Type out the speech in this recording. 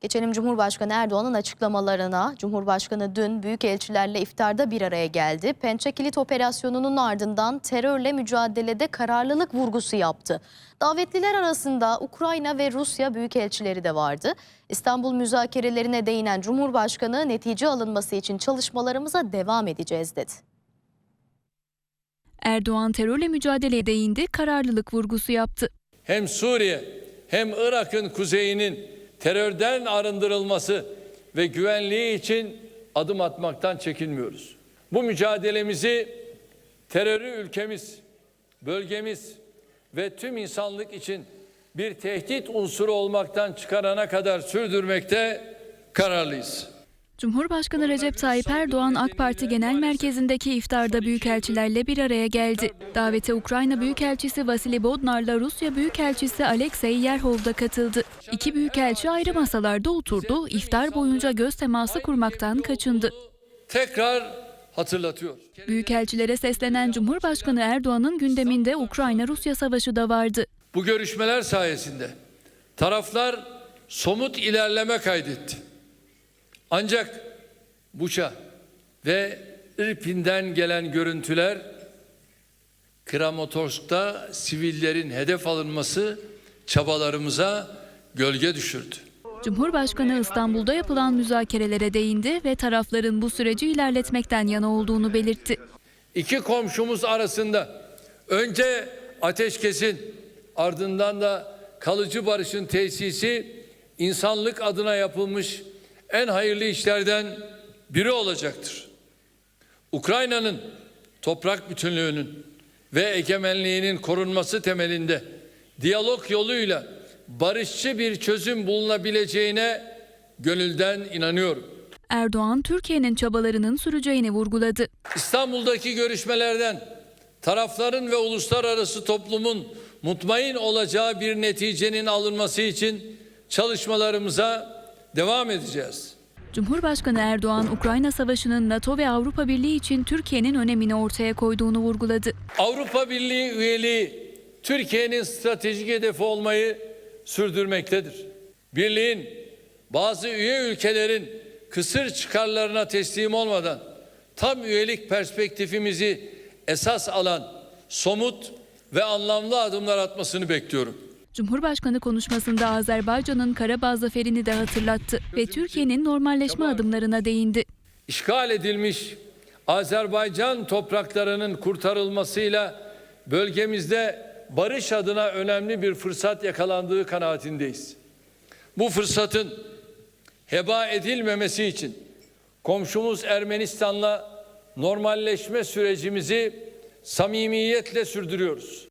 Geçelim Cumhurbaşkanı Erdoğan'ın açıklamalarına. Cumhurbaşkanı dün büyükelçilerle iftarda bir araya geldi. Pençe Kilit Operasyonu'nun ardından terörle mücadelede kararlılık vurgusu yaptı. Davetliler arasında Ukrayna ve Rusya büyükelçileri de vardı. İstanbul müzakerelerine değinen Cumhurbaşkanı netice alınması için çalışmalarımıza devam edeceğiz dedi. Erdoğan terörle mücadeleye değindi, kararlılık vurgusu yaptı. hem Suriye hem Irak'ın kuzeyinin terörden arındırılması ve güvenliği için adım atmaktan çekinmiyoruz. Bu mücadelemizi terörü ülkemiz, bölgemiz ve tüm insanlık için bir tehdit unsuru olmaktan çıkarana kadar sürdürmekte kararlıyız. Cumhurbaşkanı Recep Tayyip Erdoğan AK Parti Genel Merkezi'ndeki iftarda büyükelçilerle bir araya geldi. Davete Ukrayna Büyükelçisi Vasily Bodnar'la Rusya Büyükelçisi Alexey Yerhov da katıldı. İki büyükelçi ayrı masalarda oturdu, iftar boyunca göz teması kurmaktan kaçındı. Tekrar hatırlatıyor. Büyükelçilere seslenen Cumhurbaşkanı Erdoğan'ın gündeminde Ukrayna-Rusya savaşı da vardı. Bu görüşmeler sayesinde taraflar somut ilerleme kaydetti. Ancak Buça ve İrpin'den gelen görüntüler Kramatorsk'ta sivillerin hedef alınması çabalarımıza gölge düşürdü. Cumhurbaşkanı İstanbul'da yapılan müzakerelere değindi ve tarafların bu süreci ilerletmekten yana olduğunu belirtti. İki komşumuz arasında önce ateşkesin ardından da kalıcı barışın tesisi insanlık adına yapılmış en hayırlı işlerden biri olacaktır. Ukrayna'nın toprak bütünlüğünün ve egemenliğinin korunması temelinde diyalog yoluyla barışçı bir çözüm bulunabileceğine gönülden inanıyorum. Erdoğan, Türkiye'nin çabalarının süreceğini vurguladı. İstanbul'daki görüşmelerden tarafların ve uluslararası toplumun mutmain olacağı bir neticenin alınması için çalışmalarımıza devam edeceğiz. Cumhurbaşkanı Erdoğan, Ukrayna Savaşı'nın NATO ve Avrupa Birliği için Türkiye'nin önemini ortaya koyduğunu vurguladı. Avrupa Birliği üyeliği Türkiye'nin stratejik hedefi olmayı sürdürmektedir. Birliğin bazı üye ülkelerin kısır çıkarlarına teslim olmadan tam üyelik perspektifimizi esas alan somut ve anlamlı adımlar atmasını bekliyorum. Cumhurbaşkanı konuşmasında Azerbaycan'ın Karabağ zaferini de hatırlattı ve Türkiye'nin normalleşme adımlarına değindi. İşgal edilmiş Azerbaycan topraklarının kurtarılmasıyla bölgemizde barış adına önemli bir fırsat yakalandığı kanaatindeyiz. Bu fırsatın heba edilmemesi için komşumuz Ermenistan'la normalleşme sürecimizi samimiyetle sürdürüyoruz.